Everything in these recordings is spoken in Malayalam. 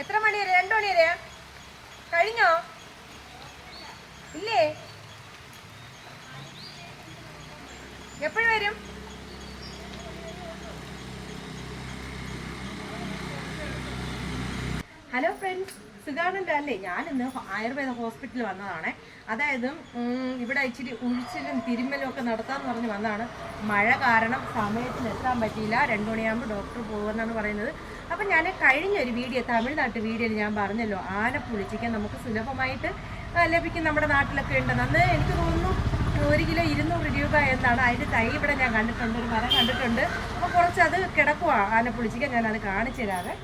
എത്ര മണി വരെ രണ്ടു മണി വരെയാ കഴിഞ്ഞോ? ഇല്ലേ? എപ്പോഴും വരും? ഹലോ ഫ്രണ്ട്സ് സുഖാനന്ദ അല്ലേ? ഞാനിന്ന് ആയുർവേദ ഹോസ്പിറ്റലിൽ വന്നതാണ്. അതായത് ഇവിടെ ഇച്ചിരി ഉഴിച്ചിലും തിരുമ്മലും ഒക്കെ നടത്താമെന്ന് പറഞ്ഞ് വന്നതാണ്. മഴ കാരണം സമയത്തിന് എത്താൻ പറ്റിയില്ല. രണ്ടു മണിയാകുമ്പോൾ ഡോക്ടർ പോകുമെന്നാണ് പറയുന്നത്. അപ്പം ഞാൻ കഴിഞ്ഞ ഒരു വീഡിയോ തമിഴ്നാട്ട് വീഡിയോയിൽ ഞാൻ പറഞ്ഞല്ലോ ആനപ്പുളിച്ചിക്കാൻ നമുക്ക് സുലഭമായിട്ട് ലഭിക്കും നമ്മുടെ നാട്ടിലൊക്കെ ഉണ്ട് അന്ന് എനിക്ക് തോന്നുന്നു ഒരു കിലോ ഇരുന്നൂറ് രൂപ എന്നാണ്. അതിന്റെ തൈ ഇവിടെ ഞാൻ കണ്ടിട്ടുണ്ട് ഒരു മരം കണ്ടിട്ടുണ്ട്. അപ്പോൾ കുറച്ച് അത് കിടക്കുവാ ചിക്കൻ ഞാനത് കാണിച്ചു തരാതെ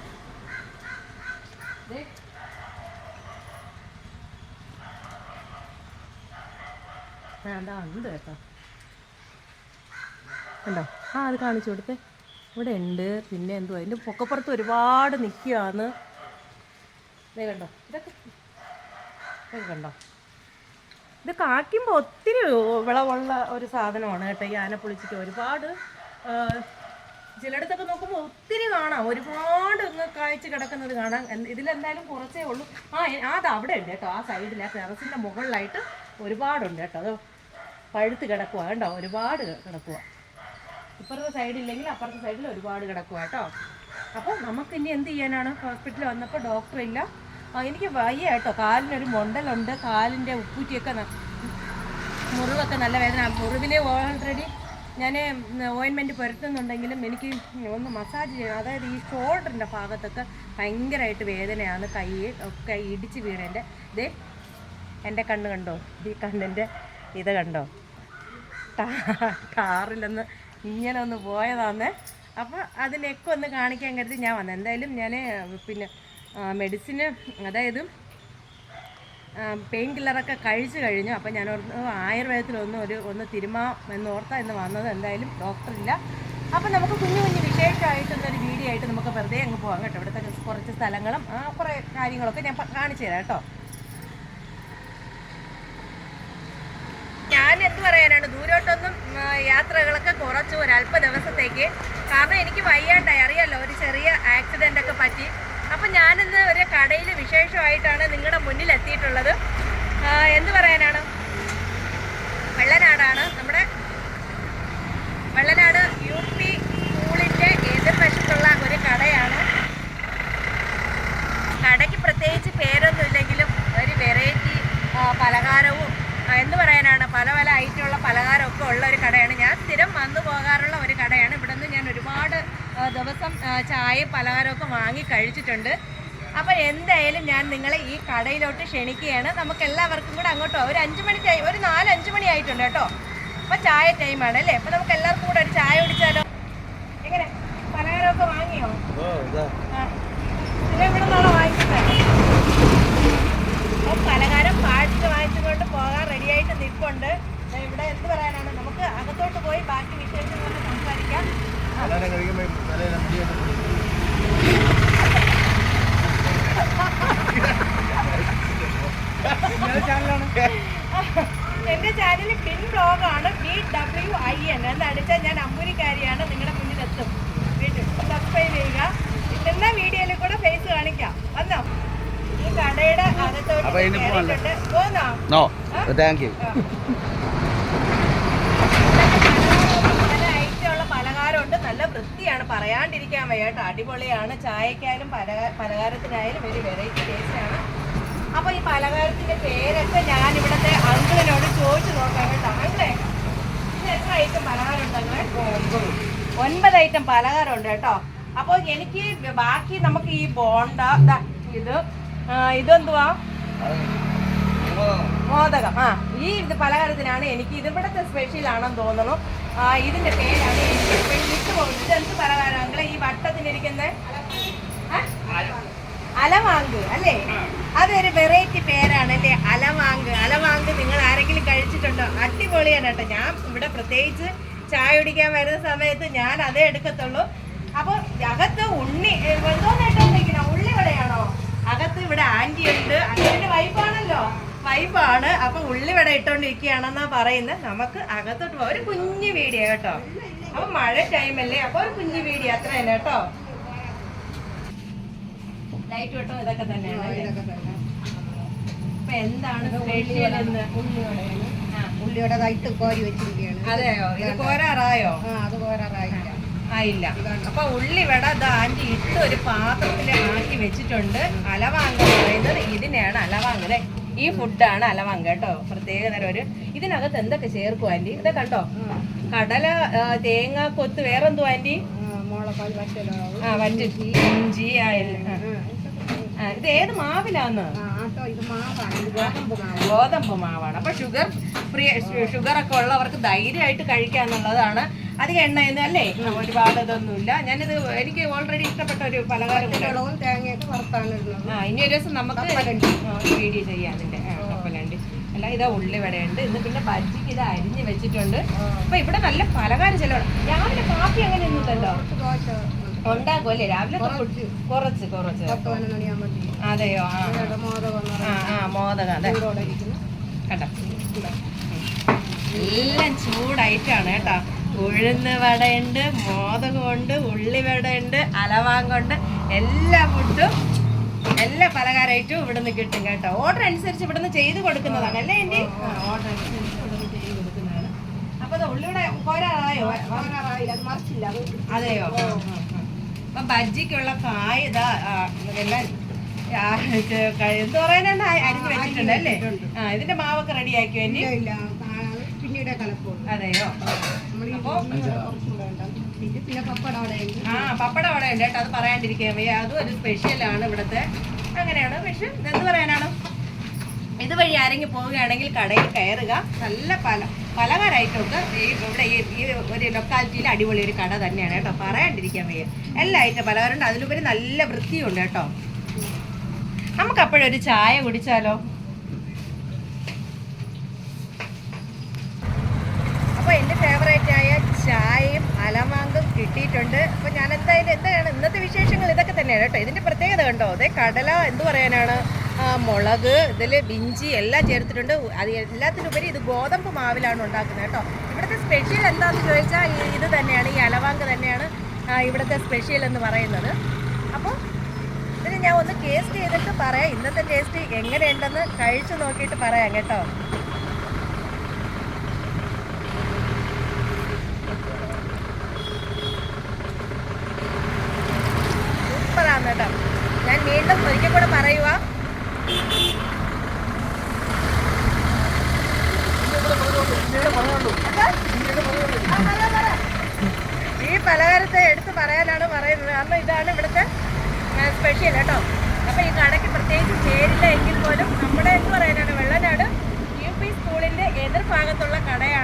ഉണ്ട് കേട്ടോ. കണ്ടോ? ആ അത് കാണിച്ചു കൊടുത്തേ. ഇവിടെ ഉണ്ട് പിന്നെ എന്തുവാ? അതിന്റെ പൊക്കപ്പുറത്ത് ഒരുപാട് നിൽക്കുകയാണ്. കണ്ടോ? ഇതൊക്കെ കണ്ടോ? ഇത് കാക്കുമ്പോൾ ഒത്തിരി വിളവുള്ള ഒരു സാധനമാണ് കേട്ടോ ഈ ആനപ്പുളിച്ചിക്ക് ഒരുപാട് ചിലയിടത്തൊക്കെ നോക്കുമ്പോൾ ഒത്തിരി കാണാം. ഒരുപാട് ഇങ്ങ് കാഴ്ച കിടക്കുന്നത് കാണാം. എന്ത് ഇതിലെന്തായാലും കുറച്ചേ ഉള്ളൂ. ആ, അത് അവിടെ ഉണ്ട് കേട്ടോ ആ സൈഡിൽ ആ ടെറസിന്റെ മുകളിലായിട്ട് ഒരുപാടുണ്ട് കേട്ടോ. അത് പഴുത്ത് കിടക്കുക കേട്ടോ ഒരുപാട് കിടക്കുക ഇപ്പുറത്തെ സൈഡില്ലെങ്കിൽ അപ്പുറത്തെ സൈഡിൽ ഒരുപാട് കിടക്കുക കേട്ടോ. അപ്പോൾ നമുക്ക് ഇനി എന്ത് ചെയ്യാനാണ്? ഹോസ്പിറ്റലിൽ വന്നപ്പോൾ ഡോക്ടർ ഇല്ല. എനിക്ക് വയ്യ കേട്ടോ. കാലിനൊരു മൊണ്ടലുണ്ട്. കാലിന്റെ ഉപ്പൂറ്റിയൊക്കെ മുറിവൊക്കെ നല്ല വേദന. മുറിവിനെ ഓൾറെഡി ഞാൻ ഓയിൻമെന്റ് പുരട്ടുന്നുണ്ടെങ്കിലും എനിക്ക് ഒന്ന് മസാജ് ചെയ്യണം. അതായത് ഈ ഷോൾഡറിന്റെ ഭാഗത്തൊക്കെ ഭയങ്കരമായിട്ട് വേദനയാണ്. കൈ ഒക്കെ ഇടിച്ച് വീണേന്റെ ഇതേ എന്റെ കണ്ണ് കണ്ടോ? ഈ കണ്ണിന്റെ ഇത് കണ്ടോ? കാറിലൊന്ന് ഇങ്ങനെ ഒന്ന് പോയതാന്ന് അപ്പോൾ അതിനൊക്കെ ഒന്ന് കാണിക്കാൻ കരുതി ഞാൻ വന്നത് എന്തായാലും ഞാൻ പിന്നെ മെഡിസിന് അതായത് പെയിൻ കില്ലറൊക്കെ കഴിച്ചു കഴിഞ്ഞു. അപ്പം ഞാൻ ആയുർവേദത്തിലൊന്നും ഒരു ഒന്ന് തിരുമാ എന്ന് ഓർത്താ ഇന്ന് വന്നത്. എന്തായാലും ഡോക്ടറില്ല അപ്പം നമുക്ക് കുഞ്ഞു കുഞ്ഞു വിശേഷമായിട്ടൊന്നൊരു വീഡിയോ ആയിട്ട് നമുക്ക് വെറുതെ അങ്ങ് പോകാം കേട്ടോ. ഇവിടുത്തെ കുറച്ച് സ്ഥലങ്ങളും കുറേ കാര്യങ്ങളൊക്കെ ഞാൻ കാണിച്ചു തരാം കേട്ടോ. പറയാനാണ് ദൂരോട്ടൊന്നും യാത്രകളൊക്കെ കുറച്ചു ഒരല്പ ദിവസത്തേക്ക്. കാരണം എനിക്ക് വയ്യാണ്ടായി. അറിയാലോ ഒരു ചെറിയ ആക്സിഡന്റ് ഒക്കെ പറ്റി. അപ്പം ഞാനിന്ന് ഒരു കടയിൽ വിശേഷമായിട്ടാണ് നിങ്ങളുടെ മുന്നിൽ എത്തിയിട്ടുള്ളത് എന്ത് പറയാനാണ് വെള്ളനാടാണ് നമ്മുടെ വെള്ളനാട് യു പി സ്കൂളിന്റെ എതിർവശത്തുള്ള ഒരു കടയാണ് കടയ്ക്ക് പ്രത്യേകിച്ച് പേരൊന്നും ഇല്ലെങ്കിലും ഒരു വെറൈറ്റി പലഹാരവും ആ, എന്ത് പറയാനാണ് പല പല ഐറ്റമുള്ള പലഹാരമൊക്കെ ഉള്ള ഒരു കടയാണ്. ഞാൻ സ്ഥിരം വന്നു പോകാറുള്ള ഒരു കടയാണ്. ഇവിടെ നിന്ന് ഞാൻ ഒരുപാട് ദിവസം ചായയും പലഹാരമൊക്കെ വാങ്ങി കഴിച്ചിട്ടുണ്ട്. അപ്പോൾ എന്തായാലും ഞാൻ നിങ്ങളെ ഈ കടയിലോട്ട് ക്ഷണിക്കുകയാണ്. നമുക്ക് എല്ലാവർക്കും കൂടെ അങ്ങോട്ടോ? ഒരു അഞ്ച് മണി ടൈം ഒരു നാല് അഞ്ച് മണി ആയിട്ടുണ്ട് കേട്ടോ. അപ്പോൾ ചായ ടൈമാണ് അല്ലേ? അപ്പോൾ നമുക്ക് എല്ലാവർക്കും കൂടെ ഒരു ചായ കുടിച്ചാലോ? എങ്ങനെ? പലഹാരമൊക്കെ വാങ്ങിയോ? ആ. ഇവിടെ നിന്നാണോ വാങ്ങിക്കുന്നത് അപ്പോൾ പലഹാരം പാടിച്ച് വാങ്ങിച്ചുകൊണ്ട് പോകാൻ റെഡിയായിട്ട് നിൽപ്പുണ്ട്. ഇവിടെ എന്ത് പറയാനാണ്? നമുക്ക് അകത്തോട്ട് പോയി ബാക്കി വിശേഷങ്ങളൊക്കെ സംസാരിക്കാം. എന്റെ ചാനൽ പിൻ ബ്ലോഗാണ് ബി ഡബ്ല്യു ഐ എൻ എന്ന് അടിച്ചാൽ ഞാൻ അമ്പൂരിക്കാരിയാണ്. നിങ്ങളുടെ മുന്നിലെത്തും. സബ്സ്ക്രൈബ് ചെയ്യുക. ഇന്ന വീഡിയോയിൽ കൂടെ ഫേസ് കാണിക്കാം. വന്നോ? ഈ കടയുടെ അകത്തോട്ട്. പോന്നോ? താങ്ക് യു പല ഐറ്റമുള്ള പലഹാരമുണ്ട് നല്ല വൃത്തിയാണ് പറയാണ്ടിരിക്കാൻ വയ്യ കേട്ടോ. അടിപൊളിയാണ്. ചായക്കായാലും പല പലഹാരത്തിനായാലും ഒരു വെറൈറ്റി ടേസ്റ്റാണ് അപ്പൊ ഈ പലഹാരത്തിന്റെ പേരൊക്കെ ഞാൻ ഇവിടുത്തെ അങ്കിളിനോട് ചോദിച്ചു നോക്കാം കേട്ടോ. അങ്കിളെ എത്ര ഐറ്റം പലഹാരം ഉണ്ട് ഒൻപത് ഐറ്റം പലഹാരം ഉണ്ട് കേട്ടോ. അപ്പോൾ എനിക്ക് ബാക്കി നമുക്ക് ഈ ബോണ്ട ഇത് ഇതെന്തുവാ? മോദകം. ആ ഈ ഇത് പലഹാരത്തിനാണ് എനിക്ക് ഇത് ഇവിടുത്തെ സ്പെഷ്യൽ ആണെന്ന് തോന്നുന്നു. ആ, ഇതിന്റെ പേരാണ് എനിക്ക് ഇപ്പോഴും വിട്ടുപോകുന്നത് ഇതെന്ത് പലഹാരം അങ്ങളെ ഈ വട്ടത്തിനിരിക്കുന്ന അലവാങ്ക് അല്ലേ? അതൊരു വെറൈറ്റി പേരാണ് അല്ലേ? അലവാങ്ക്. അലവാങ്ക് നിങ്ങൾ ആരെങ്കിലും കഴിച്ചിട്ടുണ്ടോ? അടിപൊളിയാണ് കേട്ടോ ഞാൻ ഇവിടെ പ്രത്യേകിച്ച് ചായ കുടിക്കാൻ വരുന്ന സമയത്ത് ഞാൻ അതേ എടുക്കത്തുള്ളൂ. അപ്പോൾ അകത്ത് ഉണ്ണി ഉള്ളി ഉള്ളിവടയാണോ അകത്ത് ഇവിടെ ആന്റി ഉണ്ട് അങ്ങനെ അപ്പൊ ഉള്ളി അപ്പൊ ഉള്ളിവട ഇട്ടോണ്ടിരിക്കുകയാണെന്നാ പറയുന്നത്. നമുക്ക് അകത്തോട്ട് പോവാം. ഒരു കുഞ്ഞു വീഡിയോ കേട്ടോ. അപ്പൊ മഴ ടൈമല്ലേ അപ്പൊ ഒരു കുഞ്ഞു വീഡിയോ അത്ര തന്നെ കേട്ടോ. ലൈറ്റ് വെട്ടോ? ഇതൊക്കെ തന്നെയാണ് തന്നെ അപ്പൊ എന്താണ് സ്പെഷ്യൽ എന്ന്? ഉള്ളിയോടെ ഇട്ട് കോരി വെച്ചിരിക്കുകയാണ്. അതെയോ? ഇത് കോരാറായോ? ആ അത് കോരാറായില്ല. ആയില്ല അപ്പൊ ഉള്ളി വട ആന്റി ഇട്ട് ഒരു പാത്രത്തിൽ ആക്കി വെച്ചിട്ടുണ്ട്. അലവാങ്ക പറയുന്നത് ഇതിനെയാണ് അലവാങ്ക അല്ലേ ഈ ഫുഡാണ് അലവാങ്ക കേട്ടോ. പ്രത്യേക തരം ഒരു ഇതിനകത്ത് എന്തൊക്കെ ചേർക്കും ആന്റി ഇത് കണ്ടോ? കടല തേങ്ങ കൊത്ത് വേറെന്തോ ആന്റി ആ വറ്റ. ഇഞ്ചി ഇത് ഏത് മാവിലാന്ന്? ഗോതമ്പ് മാവാണ്. അപ്പൊ ഷുഗർ ഫ്രീ ഷുഗർ ഒക്കെ ഉള്ളവർക്ക് ധൈര്യമായിട്ട് കഴിക്കാന്നുള്ളതാണ് അധികം എണ്ണയൊന്നും അല്ലേ? ഒരുപാട് ഇതൊന്നുമില്ല. ഞാനിത് എനിക്ക് ഓൾറെഡി ഇഷ്ടപ്പെട്ട ഒരു പലഹാരം ആ ഇനി ഒരു ദിവസം നമുക്ക് വീഡിയോ ചെയ്യാം അതിന്റെ കപ്പലണ്ടി. അല്ല ഇതാ ഉള്ളി ഉള്ളിവടയുണ്ട് ഇന്ന് പിന്നെ ബജ്ജിക്ക് ഇത് അരിഞ്ഞ് വെച്ചിട്ടുണ്ട്. അപ്പൊ ഇവിടെ നല്ല പലഹാരം ചെലവാണ്. രാവിലെ കാപ്പി അങ്ങനെ ഒന്നുമില്ലല്ലോ ഉണ്ടാക്കുമല്ലേ രാവിലെ കുറച്ച്. കുറച്ച് അതെയോ? ആ ആ. മോദകം അതെ. കേട്ടോ എല്ലാം ചൂടായിട്ടാണ് കേട്ടോ. ഉഴുന്ന് വടയുണ്ട് മോദകമുണ്ട് ഉള്ളിവടയുണ്ട് അലവാങ്കുണ്ട് എല്ലാ ഫുഡും എല്ലാ പലഹാരമായിട്ടും ഇവിടുന്ന് കിട്ടും കേട്ടോ. ഓർഡർ അനുസരിച്ച് ഇവിടുന്ന് ചെയ്ത് കൊടുക്കുന്നതാണ്. അല്ലേ എന്റെ ഓർഡർ അനുസരിച്ച് ഇവിടുന്ന് ചെയ്ത് കൊടുക്കുന്നതാണ്. അപ്പൊ അത് ഉള്ളിവിടെ പോരാറായോ അത് മറിച്ചില്ല അത് അതെയോ. അപ്പൊ ബജ്ജിക്കുള്ള കായ ഇതാ എല്ലാം എന്ത് പറയാനാണ് അരിഞ്ഞു വെച്ചിട്ടുണ്ട് അല്ലേ? ആ ഇതിന്റെ മാവൊക്കെ റെഡിയാക്കി ആക്കിയോ എന്നെ പിന്നീട് അതെയോ? ആ പപ്പട അവിടെ ഉണ്ട് കേട്ടോ അത് പറയാണ്ടിരിക്കാൻ വയ്യ അതും ഒരു സ്പെഷ്യലാണ് ഇവിടുത്തെ. അങ്ങനെയാണ് പക്ഷെ എന്ത് പറയാനാണ്? ഇതുവഴി ആരെങ്കിലും പോവുകയാണെങ്കിൽ കടയിൽ കയറുക. നല്ല പല പലഹാരമായിട്ടൊക്കെ ഈ ഇവിടെ ഈ ഈ ഒരു ലൊക്കാലിറ്റിയിൽ അടിപൊളി ഒരു കട തന്നെയാണ് കേട്ടോ. പറയാണ്ടിരിക്കാൻ വയ്യ എല്ലാ ഐറ്റം പലകാരുണ്ട് അതിലുപരി നല്ല വൃത്തിയുണ്ട് കേട്ടോ. നമുക്കപ്പോഴൊരു ചായ കുടിച്ചാലോ അപ്പോൾ എന്റെ ഫേവറേറ്റ് ആയ ചായയും അലമാങ്കും കിട്ടിയിട്ടുണ്ട് അപ്പോൾ ഞാൻ എന്തായാലും എന്താണ് ഇന്നത്തെ വിശേഷങ്ങൾ ഇതൊക്കെ തന്നെയാണ് കേട്ടോ. ഇതിന്റെ പ്രത്യേകത കണ്ടോ? അതെ കടല എന്ത് പറയാനാണ്? മുളക് ഇതിൽ ബിഞ്ചി എല്ലാം ചേർത്തിട്ടുണ്ട്. അത് എല്ലാത്തിനുപരി ഇത് ഗോതമ്പ് മാവിലാണ് ഉണ്ടാക്കുന്നത് കേട്ടോ. ഇവിടുത്തെ സ്പെഷ്യൽ എന്താണെന്ന് ചോദിച്ചാൽ ഇത് തന്നെയാണ് ഈ അലവാങ്ക് തന്നെയാണ് ഇവിടുത്തെ സ്പെഷ്യൽ എന്ന് പറയുന്നത്. അപ്പോൾ ഇതിന് ഞാൻ ഒന്ന് ടേസ്റ്റ് ചെയ്തിട്ട് പറയാം. ഇന്നത്തെ ടേസ്റ്റ് എങ്ങനെയുണ്ടെന്ന് കഴിച്ചു നോക്കിയിട്ട് പറയാം കേട്ടോ സൂപ്പറാണ് കേട്ടോ ഞാൻ വീണ്ടും ഒരിക്കൽ കൂടെ പറയുക ഈ പലഹാരത്തെ എടുത്ത് പറയാനാണ് പറയുന്നത്. കാരണം ഇതാണ് ഇവിടുത്തെ സ്പെഷ്യൽ കേട്ടോ. അപ്പൊ ഈ കടയ്ക്ക് പ്രത്യേകിച്ച് ചേരില്ല എങ്കിൽ പോലും നമ്മുടെ എന്ന് പറയാനാണ് വെള്ളനാട് യു പി സ്കൂളിന്റെ എതിർ ഭാഗത്തുള്ള കടയാണ്.